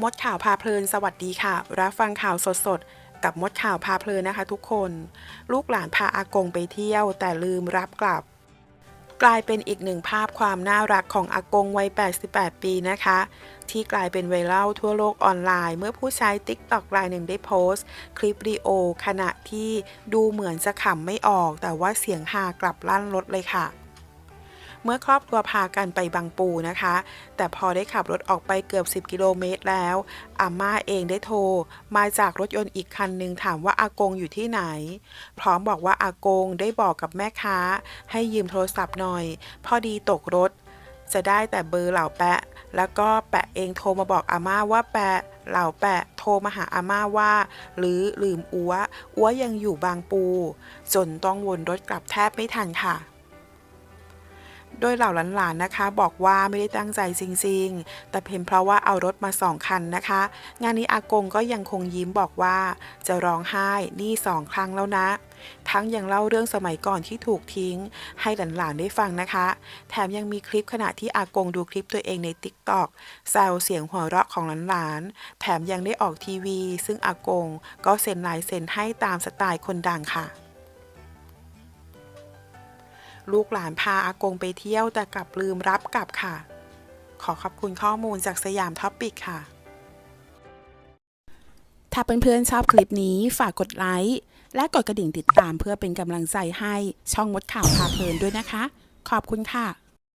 มดข่าวพาเพลินสวัสดีค่ะ รับฟังข่าวสดๆกับมดข่าวพาเพลินนะคะทุกคน ลูกหลานพาอากงไปเที่ยว แต่ลืมรับกลับ กลายเป็นอีกหนึ่งภาพความน่ารักของอากงวัย 88 ปีนะคะ ที่กลายเป็นไวรัลทั่วโลกออนไลน์ เมื่อผู้ใช้ TikTok รายหนึ่งได้โพสต์ คลิปวิดีโอ ขณะที่ดูเหมือนจะขำไม่ออก แต่ว่าเสียงฮากลับลั่นรถเลยค่ะ เมื่อครอบครัวพากันไปบางปูนะคะ แต่พอได้ขับรถออกไปเกือบ 10 กิโลเมตรแล้วอาม่าเองได้โทร มาจากรถยนต์อีกคันหนึ่งถามว่าอากงอยู่ที่ไหน พร้อมบอกว่าอากงได้บอกกับแม่ค้า ให้ยืมโทรศัพท์หน่อย พอดีตกรถ จะได้แต่เบอร์เหล่าแปะ แล้วก็แปะเองโทรมาบอกอาม่าว่าแปะเหล่าแปะโทรมาหาอาม่าว่า หรือลืมอัวอัวยังอยู่บางปู จนต้องวนรถกลับแทบไม่ทันค่ะ โดยเหล่าหลานๆนะคะ บอกว่าไม่ได้ตั้งใจจริงๆ แต่เพียงเพราะว่าเอารถมาสองคันนะคะ งานนี้อากงก็ยังคงยิ้มบอกว่า จะร้องไห้นี่สองครั้งแล้วนะ ทั้งยังเล่าเรื่องสมัยก่อนที่ถูกทิ้ง ให้หลานๆได้ฟังนะคะ แถมยังมีคลิปขณะที่อากงดูคลิปตัวเองใน t ิ k t o k แซวเสียงหัวเราะของหลานๆ แถมยังได้ออกทีวี ซึ่งอากงก็เซ็นลายเซ็นให้ตามสไตล์คนดังค่ะ ลูกหลานพาอากงไปเที่ยวแต่กลับลืมรับกลับค่ะ ขอขอบคุณข้อมูลจากสยามท็อปปิกค่ะ ถ้าเพื่อนๆชอบคลิปนี้ฝากกดไลค์และกดกระดิ่งติดตามเพื่อเป็นกำลังใจให้ช่องมดข่าวพาเพลินด้วยนะคะ ขอบคุณค่ะ